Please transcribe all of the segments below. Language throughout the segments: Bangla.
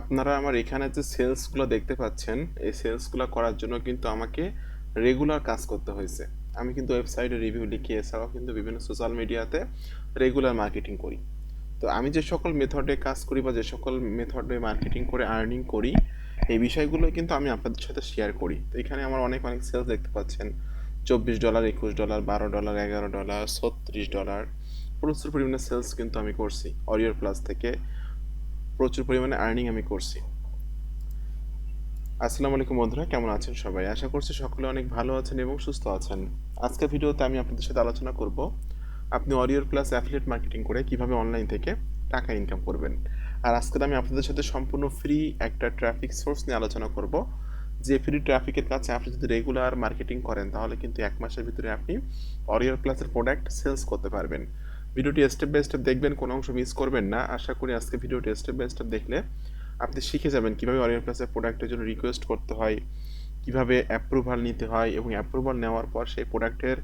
আপনারা আমার এখানে যে সেলসগুলো দেখতে পাচ্ছেন, এই সেলসগুলো করার জন্য কিন্তু আমাকে রেগুলার কাজ করতে হয়েছে। আমি কিন্তু ওয়েবসাইটে রিভিউ লিখি, এছাড়াও কিন্তু বিভিন্ন সোশ্যাল মিডিয়াতে রেগুলার মার্কেটিং করি। তো আমি যে সকল মেথডে কাজ করি বা যে সকল মেথডে মার্কেটিং করে আর্নিং করি, এই বিষয়গুলো কিন্তু আমি আপনাদের সাথে শেয়ার করি। তো এখানে আমার অনেক অনেক সেলস দেখতে পাচ্ছেন। চব্বিশ ডলার একুশ ডলার বারো ডলার এগারো ডলার ছত্রিশ ডলার প্রচুর পরিমাণে সেলস কিন্তু আমি করছি। অরিয়র প্লাস থেকে প্রচুর পরিমাণে আর্নিং আমি করছি। আসসালামু আলাইকুম বন্ধুরা, কেমন আছেন সবাই? আশা করছি সকলে অনেক ভালো আছেন এবং সুস্থ আছেন। আজকের ভিডিওতে আমি আপনাদের সাথে আলোচনা করব, আপনি অরিয়র প্লাস অ্যাফিলিয়েট মার্কেটিং করে কীভাবে অনলাইন থেকে টাকা ইনকাম করবেন। আর আজকে আমি আপনাদের সাথে সম্পূর্ণ ফ্রি একটা ট্রাফিক সোর্স নিয়ে আলোচনা করব। যে ফ্রি ট্রাফিকের কাছে আপনি যদি রেগুলার মার্কেটিং করেন, তাহলে কিন্তু এক মাসের ভিতরে আপনি অরিয়র প্লাসের প্রোডাক্ট সেলস করতে পারবেন। ভিডিওটি স্টেপ বাই স্টেপ দেখবেন, কোনো অংশ মিস করবেন না। আশা করি আজকে ভিডিওটি স্টেপ বাই স্টেপ দেখলে আপনি শিখে যাবেন কীভাবে অরিয়ন প্লাসের প্রোডাক্টের জন্য রিকোয়েস্ট করতে হয়, কীভাবে অ্যাপ্রুভাল নিতে হয় এবং অ্যাপ্রুভাল নেওয়ার পর সেই প্রোডাক্টের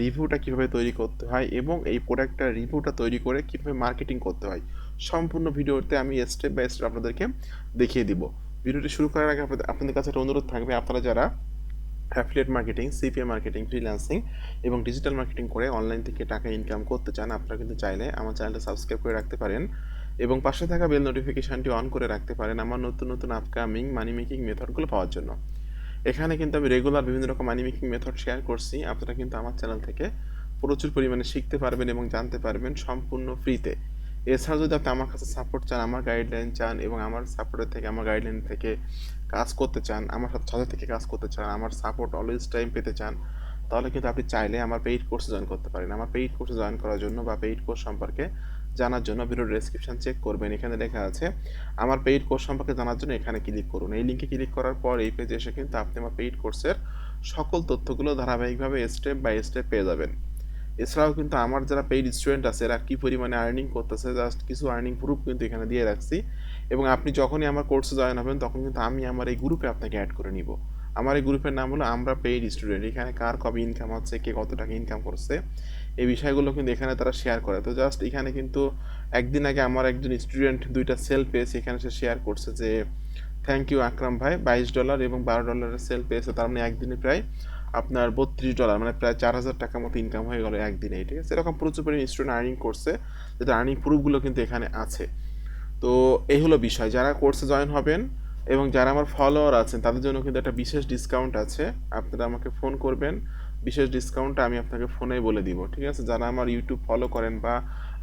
রিভিউটা কীভাবে তৈরি করতে হয় এবং এই প্রোডাক্টটার রিভিউটা তৈরি করে কীভাবে মার্কেটিং করতে হয়, সম্পূর্ণ ভিডিওতে আমি স্টেপ বাই স্টেপ আপনাদেরকে দেখিয়ে দিব। ভিডিওটি শুরু করার আগে আপনাদের কাছে একটা অনুরোধ থাকবে, আপনারা যারা affiliate marketing CPA marketing freelancing এবং ডিজিটাল মার্কেটিং করে অনলাইন থেকে টাকা ইনকাম করতে চান, আপনারা কিন্তু চাইলে আমার চ্যানেলটা সাবস্ক্রাইব করে রাখতে পারেন এবং পাশে থাকা বেল নোটিফিকেশানটি অন করে রাখতে পারেন আমার নতুন নতুন আপকামিং মানি মেকিং মেথডগুলো পাওয়ার জন্য। এখানে কিন্তু আমি রেগুলার বিভিন্ন রকম মানি মেকিং মেথড শেয়ার করছি, আপনারা কিন্তু আমার চ্যানেল থেকে প্রচুর পরিমাণে শিখতে পারবেন এবং জানতে পারবেন সম্পূর্ণ ফ্রিতে এছাড়া যদি আপনি আমার কাছে সাপোর্ট চান, আমার গাইডলাইন চান এবং আমার সাপোর্টের থেকে, আমার গাইডলাইন থেকে কাজ করতে চান, আমার সাথে থেকে কাজ করতে চান, আমার সাপোর্ট অলওয়েজ টাইম পেতে চান, তাহলে কিন্তু আপনি চাইলে আমার পেইড কোর্সে জয়েন করতে পারেন। আমার পেইড কোর্সে জয়েন করার জন্য বা পেইড কোর্স সম্পর্কে জানার জন্য ভিডিও ডেসক্রিপশন চেক করবেন। এখানে লেখা আছে, আমার পেইড কোর্স সম্পর্কে জানার জন্য এখানে ক্লিক করুন। এই লিঙ্কে ক্লিক করার পর এই পেজে এসে কিন্তু আপনি আমার পেইড কোর্সের সকল তথ্যগুলো ধারাবাহিকভাবে স্টেপ বাই স্টেপ পেয়ে যাবেন। এছাড়াও কিন্তু আমার যারা পেইড স্টুডেন্ট আছে, এরা কী পরিমাণে আর্নিং করতেছে জাস্ট কিছু আর্নিং প্রুফ কিন্তু এখানে দিয়ে রাখছি। এবং আপনি যখনই আমার কোর্সে জয়েন হবেন, তখন কিন্তু আমি আমার এই গ্রুপে আপনাকে অ্যাড করে নিব। আমার এই গ্রুপের নাম হলো আমরা পেইড স্টুডেন্ট এখানে কার কবে ইনকাম হচ্ছে, কে কত টাকা ইনকাম করছে, এই বিষয়গুলো কিন্তু এখানে তারা শেয়ার করে। তো জাস্ট এখানে কিন্তু একদিন আগে আমার একজন স্টুডেন্ট দুইটা সেল পেয়েছে, এখানে সে শেয়ার করছে যে থ্যাংক ইউ আকরাম ভাই, বাইশ ডলার এবং বারো ডলারের সেল পেয়েছে। তার মানে একদিনে প্রায় আপনার বত্রিশ ডলার মানে প্রায় চার হাজার টাকার মতো ইনকাম হয়ে গেলো একদিনে ঠিক আছে? এরকম প্রচুর পরিমাণে স্টুডেন্ট আর্নিং করছে যেটা আর্নিং প্রুফগুলো কিন্তু এখানে আছে। তো এই হলো বিষয়। যারা কোর্সে জয়েন হবেন এবং যারা আমার ফলোয়ার আছেন, তাদের জন্য কিন্তু একটা বিশেষ ডিসকাউন্ট আছে। আপনারা আমাকে ফোন করবেন। বিশেষ ডিসকাউন্টটা আমি আপনাকে ফোনে বলে দিব, ঠিক আছে? যারা আমার ইউটিউব ফলো করেন বা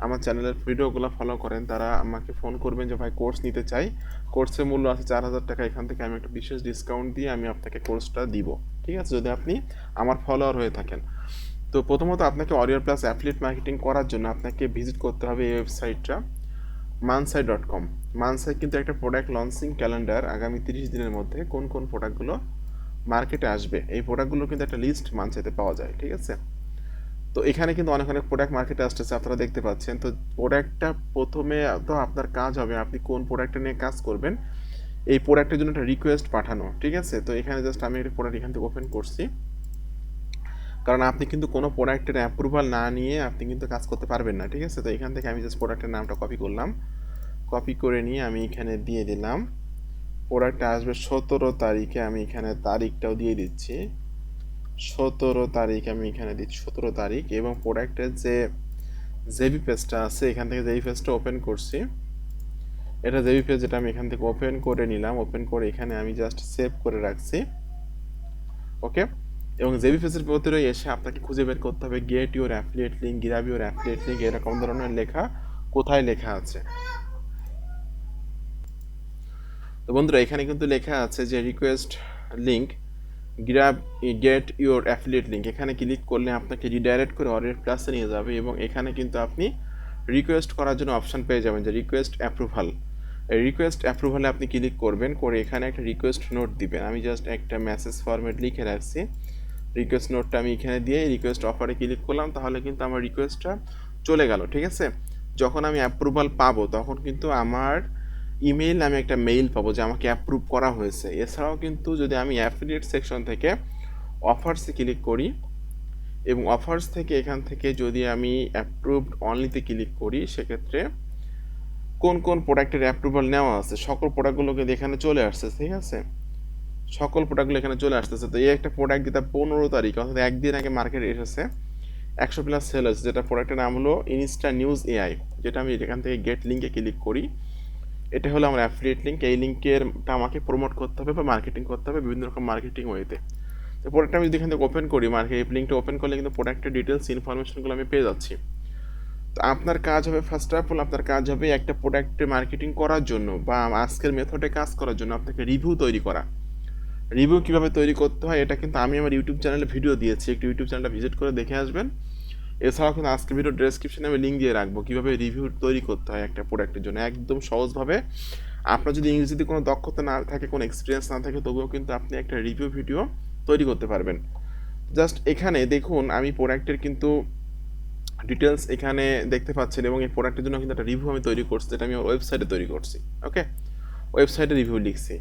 আমার চ্যানেলের ভিডিওগুলো ফলো করেন, তারা আমাকে ফোন করবেন যে, ভাই কোর্স নিতে চাই। কোর্সের মূল্য আছে চার হাজার টাকা। এখান থেকে আমি একটা বিশেষ ডিসকাউন্ট দিয়ে আমি আপনাকে কোর্সটা দিব। ঠিক আছে? যদি আপনি আমার ফলোয়ার হয়ে থাকেন। তো প্রথমত আপনাকে অরিয়ার প্লাস অ্যাফিলিয়েট মার্কেটিং করার জন্য আপনাকে ভিজিট করতে হবে এই ওয়েবসাইটটা মানসাই ডট কম মানসাই কিন্তু একটা প্রোডাক্ট লঞ্চিং ক্যালেন্ডার আগামী তিরিশ দিনের মধ্যে কোন কোন প্রোডাক্টগুলো মার্কেটে আসবে। এই প্রোডাক্টগুলো কিন্তু একটা লিস্ট মানসাইতে পাওয়া যায়, ঠিক আছে? তো এখানে কিন্তু অনেক অনেক প্রোডাক্ট মার্কেটে আসতেছে, আপনারা দেখতে পাচ্ছেন। তো প্রোডাক্টটা প্রথমে তো আপনার কাজ হবে, আপনি কোন প্রোডাক্টটা নিয়ে কাজ করবেন, এই প্রোডাক্টের জন্য একটা রিকোয়েস্ট পাঠানো, ঠিক আছে? তো এখানে জাস্ট আমি একটা প্রোডাক্ট এখান থেকে ওপেন করছি। কারণ আপনি কিন্তু কোনো প্রোডাক্টের অ্যাপ্রুভাল না নিয়ে আপনি কিন্তু কাজ করতে পারবেন না, ঠিক আছে? তো এখান থেকে আমি জাস্ট প্রোডাক্টের নামটা কপি করলাম। কপি করে নিয়ে আমি এখানে দিয়ে দিলাম। প্রোডাক্টটা আসবে সতেরো তারিখে, আমি এখানে তারিখটাও দিয়ে দিচ্ছি। সতেরো তারিখ আমি এখানে দিচ্ছি সতেরো তারিখ এবং প্রোডাক্টের যে জেবি পেজটা আছে, এখান থেকে জেবি পেজটা ওপেন করছি। এটা জেবি পেজ যেটা আমি এখান থেকে ওপেন করে নিলাম ওপেন করে এখানে আমি জাস্ট সেভ করে রাখছি। ওকে এবং জেবি পেজের ভিতরে এসে আপনাকে খুঁজে বের করতে হবে get your affiliate link grab your affiliate link এরকম ধরনের লেখা কোথায় লেখা আছে। তো বন্ধুরা, এখানে কিন্তু লেখা আছে যে request link grab get your affiliate link এখানে ক্লিক করলে আপনাকে রিডাইরেক্ট করে অরের প্লাসে নিয়ে যাবে এবং এখানে কিন্তু আপনি রিকোয়েস্ট করার জন্য অপশান পেয়ে যাবেন যে রিকোয়েস্ট অ্যাপ্রুভাল রিকোয়েস্ট অ্যাপ্রুভালে আপনি ক্লিক করবেন, করে এখানে একটা রিকোয়েস্ট নোট দিবেন। আমি জাস্ট একটা মেসেজ ফরম্যাট লিখে রাখছি। রিকোয়েস্ট নোটটা আমি এখানে দিয়ে রিকোয়েস্ট অফারে ক্লিক করলাম, তাহলে কিন্তু আমার রিকোয়েস্টটা চলে গেল, ঠিক আছে? যখন আমি অ্যাপ্রুভাল পাবো, তখন কিন্তু আমার ইমেইল আমি একটা মেইল পাবো যে আমাকে অ্যাপ্রুভ করা হয়েছে। এছাড়াও কিন্তু যদি আমি অ্যাফিলিয়েট সেকশন থেকে অফার্সে ক্লিক করি এবং অফার্স থেকে এখান থেকে যদি আমি অ্যাপ্রুভড অনলিতে ক্লিক করি, সেক্ষেত্রে কোন কোন প্রোডাক্টের অ্যাপ্রুভাল নেওয়া আছে, সকল প্রোডাক্টগুলো কিন্তু এখানে চলে আসছে, ঠিক আছে? সকল প্রোডাক্টগুলো এখানে চলে আসতেছে। তো এই একটা প্রোডাক্ট যেটা পনেরো তারিখ, অর্থাৎ একদিন আগে মার্কেটে এসেছে। একশো প্লাস সেল হয়েছে যেটা প্রোডাক্টের নাম হলো ইনস্টা নিউজ এআই যেটা আমি এখান থেকে গেট লিঙ্কে ক্লিক করি। এটা হলো আমার অ্যাফিলিয়েট লিঙ্ক এই লিঙ্কেরটা আমাকে প্রমোট করতে হবে বা মার্কেটিং করতে হবে বিভিন্ন রকম মার্কেটিং ওয়েতে তো। প্রোডাক্ট আমি যদি এখান থেকে ওপেন করি মার্কেট এই লিঙ্কটা ওপেন করলে কিন্তু প্রোডাক্টের ডিটেলস ইনফরমেশনগুলো আমি পেয়ে যাচ্ছি। তো আপনার কাজ হবে ফার্স্ট অফ অল আপনার কাজ হবে একটা প্রোডাক্টে মার্কেটিং করার জন্য বা আজকের মেথডে কাজ করার জন্য আপনাকে রিভিউ তৈরি করা। রিভিউ কীভাবে তৈরি করতে হয়, এটা কিন্তু আমি আমার ইউটিউব চ্যানেলে ভিডিও দিয়েছি। একটু ইউটিউব চ্যানেলটা ভিজিট করে দেখে আসবেন। এছাড়াও কিন্তু আজকে ভিডিও ডেসক্রিপশনে আমি লিঙ্ক দিয়ে রাখব কীভাবে রিভিউ তৈরি করতে হয় একটা প্রোডাক্টের জন্য। একদম সহজভাবে। আপনার যদি ইংরেজিতে কোনো দক্ষতা না থাকে, কোনো এক্সপিরিয়েন্স না থাকে, তবুও কিন্তু আপনি একটা রিভিউ ভিডিও তৈরি করতে পারবেন। জাস্ট এখানে দেখুন, আমি প্রোডাক্টের কিন্তু ডিটেলস এখানে দেখতে পাচ্ছেন এবং এই প্রোডাক্টের জন্য কিন্তু একটা রিভিউ আমি তৈরি করছি, যেটা আমি ওয়েবসাইটে তৈরি করছি। ওকে ওয়েবসাইটে রিভিউ লিখছি।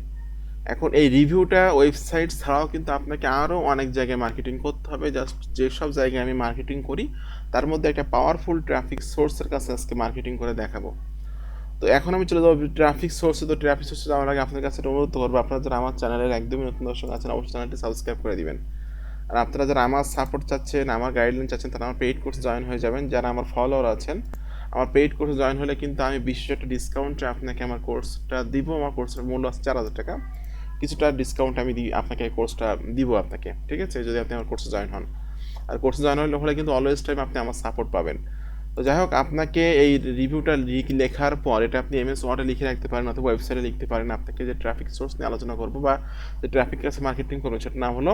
এখন এই রিভিউটা ওয়েবসাইট ছাড়াও কিন্তু আপনাকে আরও অনেক জায়গায় মার্কেটিং করতে হবে। জাস্ট যেসব জায়গায় আমি মার্কেটিং করি, তার মধ্যে একটা পাওয়ারফুল ট্রাফিক সোর্সের কাছে আজকে মার্কেটিং করে দেখাবো। তো এখন আমি চলে যাব ট্রাফিক সোর্সে তো ট্রাফিক সোর্সে যাওয়ার আগে আপনার কাছে অনুরোধ করব, আপনারা যারা আমার চ্যানেলের একদমই নতুন দর্শক আছেন, অবশ্যই চ্যানেলটি সাবস্ক্রাইব করে দিবেন। আর আপনারা যারা আমার সাপোর্ট চাচ্ছেন, আমার গাইডলাইন চাচ্ছেন, তারা আমার পেইড কোর্সে জয়েন হয়ে যাবেন। যারা আমার ফলোয়ার আছেন, আমার পেইড কোর্সে জয়েন হলে কিন্তু আমি বিশেষ একটা ডিসকাউন্টে আপনাকে আমার কোর্সটা দিব। আমার কোর্সের মূল্য আছে চার হাজার টাকা। কিছুটা ডিসকাউন্ট আমি দিই আপনাকে কোর্সটা দিব আপনাকে, ঠিক আছে? যদি আপনি আমার কোর্সে জয়েন হন। আর কোর্সে জয়েন হলে হলে কিন্তু অলওয়েজ টাইম আপনি আমার সাপোর্ট পাবেন। তো যাই হোক, আপনাকে এই রিভিউটা লেখার পর, এটা আপনি এমএস ওয়ার্ডে লিখে রাখতে পারেন অথবা ওয়েবসাইটে লিখতে পারেন, আপনাকে যে ট্রাফিক সোর্স নিয়ে আলোচনা করব বা যে ট্রাফিক কাছে মার্কেটিং করব সেটার নাম হলো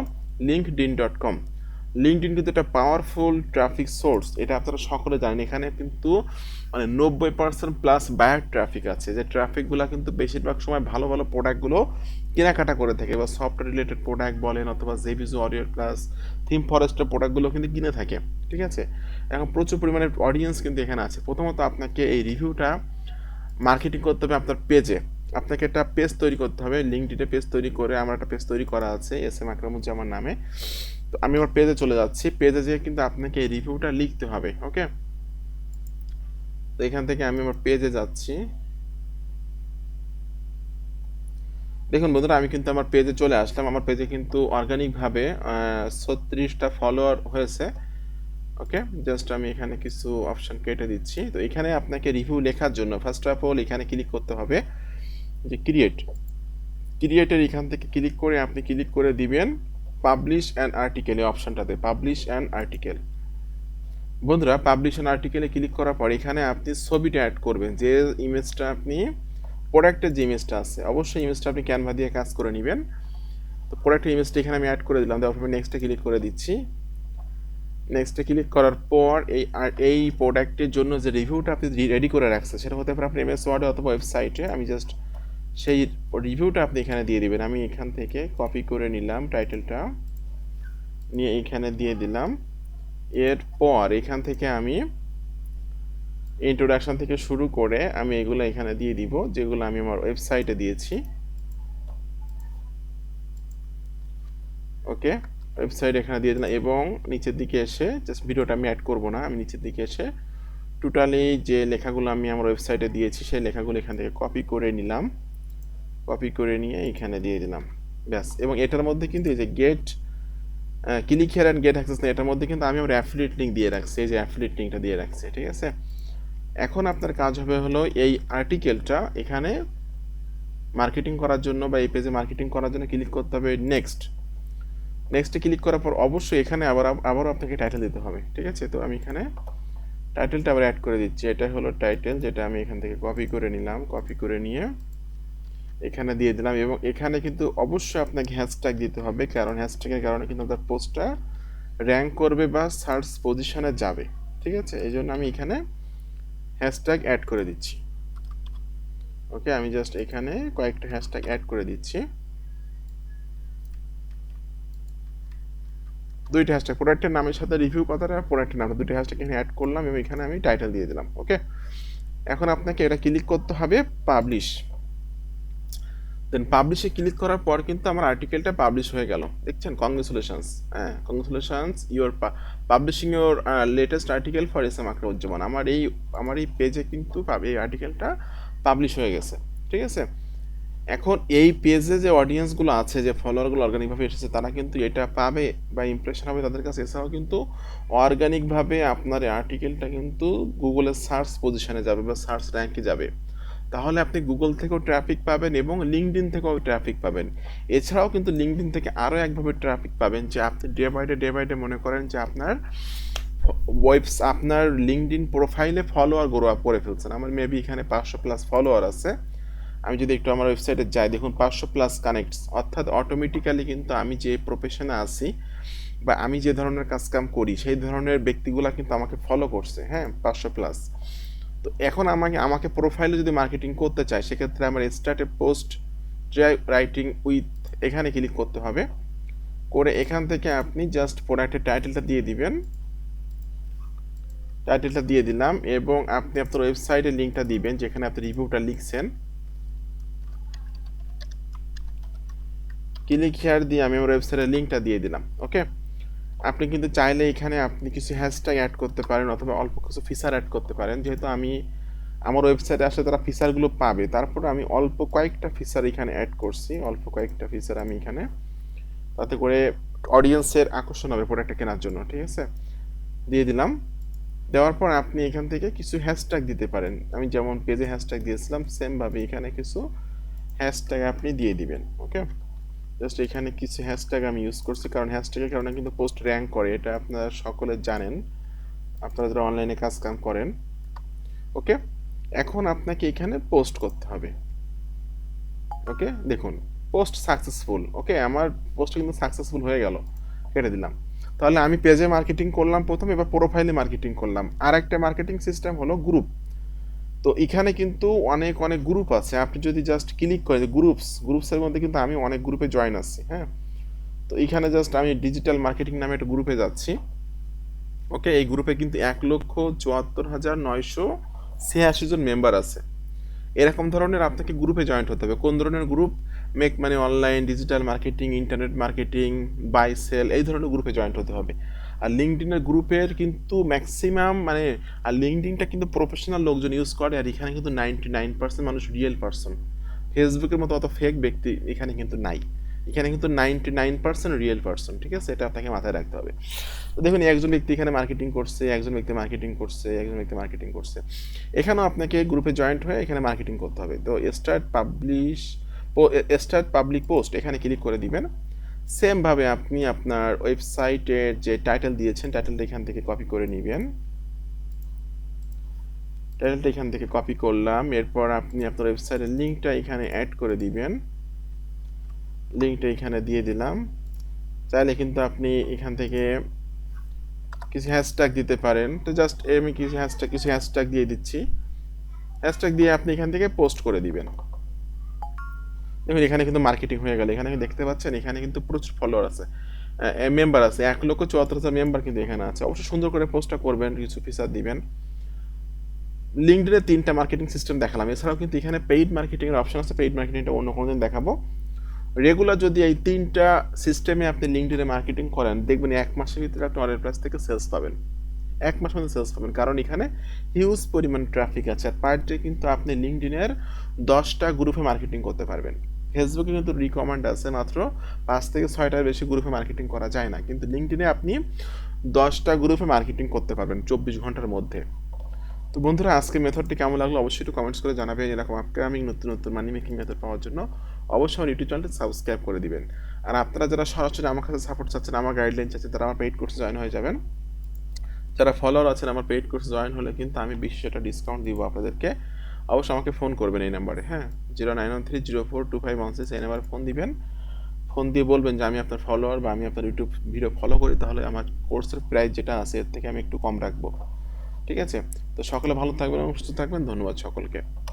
লিঙ্কডিন ডট কম লিঙ্কডিন কিন্তু একটা পাওয়ারফুল ট্রাফিক সোর্স এটা আপনারা সকলে জানেন। এখানে কিন্তু মানে নব্বই পার্সেন্ট প্লাস বায়ার ট্রাফিক আছে। যে ট্রাফিকগুলো কিন্তু বেশিরভাগ সময় ভালো ভালো প্রোডাক্টগুলো কেনাকাটা করে থাকে বা সফটওয়্যার রিলেটেড প্রোডাক্ট বলেন অথবা জেবিজু অডিও প্লাস থিম ফরেস্টের প্রোডাক্টগুলো কিন্তু কিনে থাকে, ঠিক আছে? এখন প্রচুর পরিমাণে অডিয়েন্স কিন্তু এখানে আছে। প্রথমত আপনাকে এই রিভিউটা মার্কেটিং করতে হবে আপনার পেজে আপনাকে একটা পেজ তৈরি করতে হবে। লিঙ্কডিনে পেজ তৈরি করে, আমার একটা পেজ তৈরি করা আছে এস এম আকরামুজ্জামান নামে। তো আমি আমার পেজে চলে যাচ্ছি। পেজে যেয়ে কিন্তু আপনাকে এই রিভিউটা লিখতে হবে ওকে তো এখান থেকে আমি আমার পেজে যাচ্ছি। দেখুন বন্ধুরা, আমি কিন্তু আমার পেজে চলে আসলাম। আমার পেজে কিন্তু অর্গানিকভাবে ছত্রিশটা ফলোয়ার হয়েছে ওকে জাস্ট আমি এখানে কিছু অপশন কেটে দিচ্ছি। তো এখানে আপনাকে রিভিউ লেখার জন্য ফার্স্ট অফ অল এখানে ক্লিক করতে হবে যে ক্রিয়েট ক্রিয়েটের এখান থেকে ক্লিক করে আপনি ক্লিক করে দিবেন। পাবলিশ অ্যান্ড আর্টিকেল এই অপশনটাতে পাবলিশ অ্যান্ড আর্টিকেল বন্ধুরা পাবলিশ অ্যান্ড আর্টিকেলে ক্লিক করার পর এখানে আপনি ছবিটা অ্যাড করবেন। যে ইমেজটা আপনি প্রোডাক্টের যে ইমেজটা আছে, অবশ্যই ইমেজটা আপনি ক্যানভা দিয়ে কাজ করে নেবেন। তো প্রোডাক্টের ইমেজটা এখানে আমি অ্যাড করে দিলাম। তারপর নেক্সটে ক্লিক করে দিচ্ছি। নেক্সটে ক্লিক করার পর এই এই প্রোডাক্টের জন্য যে রিভিউটা আপনি রেডি করে রাখছেন, সেটা হতে পারে আপনি এমএস ওয়ার্ডে অথবা ওয়েবসাইটে আমি জাস্ট সেই রিভিউটা আপনি এখানে দিয়ে দিবেন। আমি এখান থেকে কপি করে নিলাম টাইটেলটা নিয়ে এখানে দিয়ে দিলাম। এরপর এখান থেকে আমি ইন্ট্রোডাকশন থেকে শুরু করে আমি এগুলো এখানে দিয়ে দিব, যেগুলো আমি আমার ওয়েবসাইটে দিয়েছি। ওকে ওয়েবসাইট এখানে দিয়ে দিলাম এবং নিচের দিকে এসে জাস্ট ভিডিওটা আমি অ্যাড করব না, আমি নিচের দিকে এসে টোটালি যে লেখাগুলো আমি আমার ওয়েবসাইটে দিয়েছি, সেই লেখাগুলো এখান থেকে কপি করে নিলাম। কপি করে নিয়ে এখানে দিয়ে দিলাম। ব্যাস, এবং এটার মধ্যে কিন্তু এই যে get click here and get access এটার মধ্যে কিন্তু আমি আমার অ্যাফিলিয়েট লিঙ্ক দিয়ে রাখছি, এই যে অ্যাফিলিয়েট লিঙ্কটা দিয়ে রাখছি, ঠিক আছে? এখন আপনার কাজ হবে হলো এই আর্টিকেলটা এখানে মার্কেটিং করার জন্য বা এই পেজে মার্কেটিং করার জন্য ক্লিক করতে হবে নেক্সট নেক্সটে ক্লিক করার পর অবশ্যই এখানে আবার, আবারও আপনাকে টাইটেল দিতে হবে, ঠিক আছে? তো আমি এখানে টাইটেলটা আবার অ্যাড করে দিচ্ছি, এটা হলো টাইটেল যেটা আমি এখান থেকে কপি করে নিলাম কপি করে নিয়ে এখানে দিয়ে দিলাম এবং এখানে কিন্তু অবশ্যই আপনাকে হ্যাশট্যাগ দিতে হবে, কারণ হ্যাশট্যাগের কারণে কিন্তু আপনার পোস্টটা র্যাঙ্ক করবে বা সার্চ পজিশনে যাবে, ঠিক আছে? এই জন্য আমি এখানে হ্যাশট্যাগ অ্যাড করে দিচ্ছি। ওকে আমি জাস্ট এখানে কয়েকটা হ্যাশট্যাগ অ্যাড করে দিচ্ছি। দুইটা হ্যাশট্যাগ প্রোডাক্টের নামের সাথে রিভিউ কথাটা প্রোডাক্টের নাম, দুইটা হ্যাশট্যাগ এখানে অ্যাড করলাম এবং এখানে আমি টাইটেল দিয়ে দিলাম ওকে এখন আপনাকে এটা ক্লিক করতে হবে পাবলিশ দেন পাবলিশে ক্লিক করার পর কিন্তু আমার আর্টিকেলটা পাবলিশ হয়ে গেল। দেখছেন? কংগ্রেচুলেশনস হ্যাঁ congratulations your publishing your latest article for S M Akrauzzaman আমার এই আমার এই পেজে কিন্তু এই আর্টিকেলটা পাবলিশ হয়ে গেছে। ঠিক আছে? এখন এই পেজে যে অডিয়েন্সগুলো আছে, যে ফলোয়ারগুলো অর্গানিকভাবে এসেছে, তারা কিন্তু এটা পাবে বা ইমপ্রেশন হবে তাদের কাছে। এছাড়াও কিন্তু অর্গানিকভাবে আপনার আর্টিকেলটা কিন্তু গুগলের সার্চ পজিশনে যাবে বা সার্চ র্যাঙ্কে যাবে। তাহলে আপনি গুগল থেকেও ট্রাফিক পাবেন এবং লিঙ্কডিন থেকেও ট্রাফিক পাবেন। এছাড়াও কিন্তু লিঙ্কডিন থেকে আরও একভাবে ট্রাফিক পাবেন যে আপনি day by day day by day মনে করেন যে আপনার ওয়েবস আপনার লিঙ্কডিন প্রোফাইলে ফলোয়ার গ্রো আপ করে ফেলছেন। আমার মেবি এখানে পাঁচশো প্লাস ফলোয়ার আছে। আমি যদি একটু আমার ওয়েবসাইটে যাই, দেখুন পাঁচশো প্লাস কানেক্টস অর্থাৎ অটোমেটিক্যালি কিন্তু আমি যে প্রফেশনে আছি বা আমি যে ধরনের কাজকাম করি, সেই ধরনের ব্যক্তিগুলা কিন্তু আমাকে ফলো করছে হ্যাঁ? পাঁচশো প্লাস তো এখন আমাকে আমাকে প্রোফাইলে যদি মার্কেটিং করতে চাই সেক্ষেত্রে আমার স্টার্টে পোস্ট রাইটিং উইথ এখানে ক্লিক করতে হবে। করে এখান থেকে আপনি জাস্ট প্রোডাক্টের টাইটেলটা দিয়ে দিবেন। টাইটেলটা দিয়ে দিলাম এবং আপনি আপনার ওয়েবসাইটের লিঙ্কটা দিবেন, যেখানে আপনি রিভিউটা লিখছেন। ক্লিক হেয়ার দিয়ে আমি আমার ওয়েবসাইটের লিঙ্কটা দিয়ে দিলাম ওকে আপনি কিন্তু চাইলে এখানে আপনি কিছু হ্যাশট্যাগ অ্যাড করতে পারেন অথবা অল্প কিছু ফিচার অ্যাড করতে পারেন। যেহেতু আমি আমার ওয়েবসাইটে আসলে তারা ফিচারগুলো পাবে, তারপর আমি অল্প কয়েকটা ফিচার এখানে অ্যাড করছি, অল্প কয়েকটা ফিচার আমি এখানে তাতে করে অডিয়েন্সের আকর্ষণ হবে প্রোডাক্টটা কেনার জন্য, ঠিক আছে? দিয়ে দিলাম। দেওয়ার পর আপনি এখান থেকে কিছু হ্যাশট্যাগ দিতে পারেন। আমি যেমন পেজে হ্যাশট্যাগ দিয়েছিলাম সেমভাবে এখানে কিছু হ্যাশট্যাগ আপনি দিয়ে দিবেন ওকে জাস্ট এখানে কিছু হ্যাশট্যাগ আমি ইউজ করছি, কারণ হ্যাশট্যাগের কারণে কিন্তু পোস্ট র্যাঙ্ক করে, এটা আপনারা সকলে জানেন। আপনারা যারা অনলাইনে কাজ কাম করেন। ওকে এখন আপনাকে এখানে পোস্ট করতে হবে। ওকে দেখুন পোস্ট সাকসেসফুল ওকে আমার পোস্ট কিন্তু সাকসেসফুল হয়ে গেল। কেটে দিলাম। তাহলে আমি পেজে মার্কেটিং করলাম প্রথমে, এবার প্রোফাইলে মার্কেটিং করলাম। আর একটা মার্কেটিং সিস্টেম হলো গ্রুপ তো এখানে কিন্তু অনেক অনেক গ্রুপ আছে। আপনি যদি জাস্ট ক্লিক করেন গ্রুপস গ্রুপসের মধ্যে কিন্তু আমি অনেক গ্রুপে জয়েন আছি হ্যাঁ? তো এখানে জাস্ট আমি ডিজিটাল মার্কেটিং নামে একটা গ্রুপে যাচ্ছি। ওকে এই গ্রুপে কিন্তু এক লক্ষ চুয়াত্তর হাজার নয়শো ছিয়াশি জন মেম্বার আছে। এরকম ধরনের আপনাকে গ্রুপে জয়েন্ট হতে হবে। কোন ধরনের গ্রুপ মেক মানে online digital marketing internet marketing buy sell এই ধরনের গ্রুপে জয়েন্ট হতে হবে। আর লিঙ্কডিনের গ্রুপের কিন্তু ম্যাক্সিমাম মানে আর লিঙ্কডিনটা কিন্তু প্রফেশনাল লোকজন ইউজ করে, আর এখানে কিন্তু নাইনটি নাইন পার্সেন্ট মানুষ রিয়েল পার্সন ফেসবুকের মতো অত ফেক ব্যক্তি এখানে কিন্তু নাই। এখানে কিন্তু ninety nine percent real person ঠিক আছে? এটা আপনাকে মাথায় রাখতে হবে। তো দেখুন একজন ব্যক্তি এখানে মার্কেটিং করছে, একজন ব্যক্তি মার্কেটিং করছে, একজন ব্যক্তি মার্কেটিং করছে। এখানেও আপনাকে গ্রুপে জয়েন্ট হয়ে এখানে মার্কেটিং করতে হবে। তো start publish start public post এখানে ক্লিক করে দিবেন। সেমভাবে আপনি আপনার ওয়েবসাইটের যে টাইটেল দিয়েছেন, টাইটেলটা এখান থেকে কপি করে নেবেন। টাইটেলটা এখান থেকে কপি করলাম, এরপর আপনি আপনার ওয়েবসাইটের লিঙ্কটা এখানে অ্যাড করে দিবেন। লিঙ্কটা এখানে দিয়ে দিলাম। চাইলে কিন্তু আপনি এখান থেকে কিছু হ্যাশট্যাগ দিতে পারেন। তো জাস্ট আমি কিছু হ্যাশট্যাগ কিছু হ্যাশট্যাগ দিয়ে দিচ্ছি। হ্যাশট্যাগ দিয়ে আপনি এখান থেকে পোস্ট করে দিবেন। দেখুন এখানে কিন্তু মার্কেটিং হয়ে গেল। এখানে দেখতে পাচ্ছেন, এখানে কিন্তু প্রচুর ফলোয়ার আছে। মেম্বার আছে। এক লক্ষ চুয়াত্তর হাজার মেম্বার কিন্তু এখানে আছে। অবশ্যই সুন্দর করে পোস্টটা করবেন কিছু ফিচার দিবেন। লিঙ্কডিনে তিনটা মার্কেটিং সিস্টেম দেখালাম। এছাড়াও কিন্তু এখানে পেইড মার্কেটিংয়ের অপশন আছে। পেইড মার্কেটিংটা অন্য কোনো দিন দেখাবো। রেগুলার যদি এই তিনটা সিস্টেমে আপনি লিঙ্কডিনে মার্কেটিং করেন, দেখবেন এক মাসের ভিতরে আপনি অর্ডার প্রাইস থেকে সেলস পাবেন। এক মাস মধ্যে সেলস পাবেন। কারণ এখানে হিউজ পরিমাণ ট্রাফিক আছে। আর পার ডে কিন্তু আপনি লিঙ্কডিনের দশটা গ্রুপে মার্কেটিং করতে পারবেন। ফেসবুকে কিন্তু রিকমেন্ড আছে মাত্র পাঁচ থেকে ছয়টার বেশি গ্রুপে মার্কেটিং করা যায় না। কিন্তু লিঙ্কডিনে আপনি দশটা গ্রুপে মার্কেটিং করতে পারবেন চব্বিশ ঘণ্টার মধ্যে। তো বন্ধুরা আজকে মেথডটি কেমন লাগল অবশ্যই একটু কমেন্টস করে জানাবেন। এরকম আপকামিং নতুন নতুন মানি মেকিং মেথড পাওয়ার জন্য অবশ্যই আমার ইউটিউব চ্যানেলটি সাবস্ক্রাইব করে দিবেন। আর আপনারা যারা সরাসরি আমার কাছে সাপোর্ট চাচ্ছেন, আমার গাইডলাইন চাচ্ছেন তারা আমার পেইড কোর্সে জয়েন হয়ে যাবেন। যারা ফলোয়ার আছেন, আমার পেইড কোর্সে জয়েন হলে কিন্তু আমি বিশ টাকা ডিসকাউন্ট দিব আপনাদেরকে। অবশ্যই আমাকে ফোন করবেন এই নাম্বারে হ্যাঁ? Zero nine one three zero four two five one six এই নাম্বারে ফোন দিবেন। ফোন দিয়ে বলবেন যে, আমি আপনার ফলোয়ার বা আমি আপনার ইউটিউব ভিডিও ফলো করি, তাহলে আমার কোর্সের প্রাইস যেটা আছে, এর থেকে আমি একটু কম রাখব। ঠিক আছে? তো সকলে ভালো থাকবেন এবং সুস্থ থাকবেন। ধন্যবাদ সকলকে।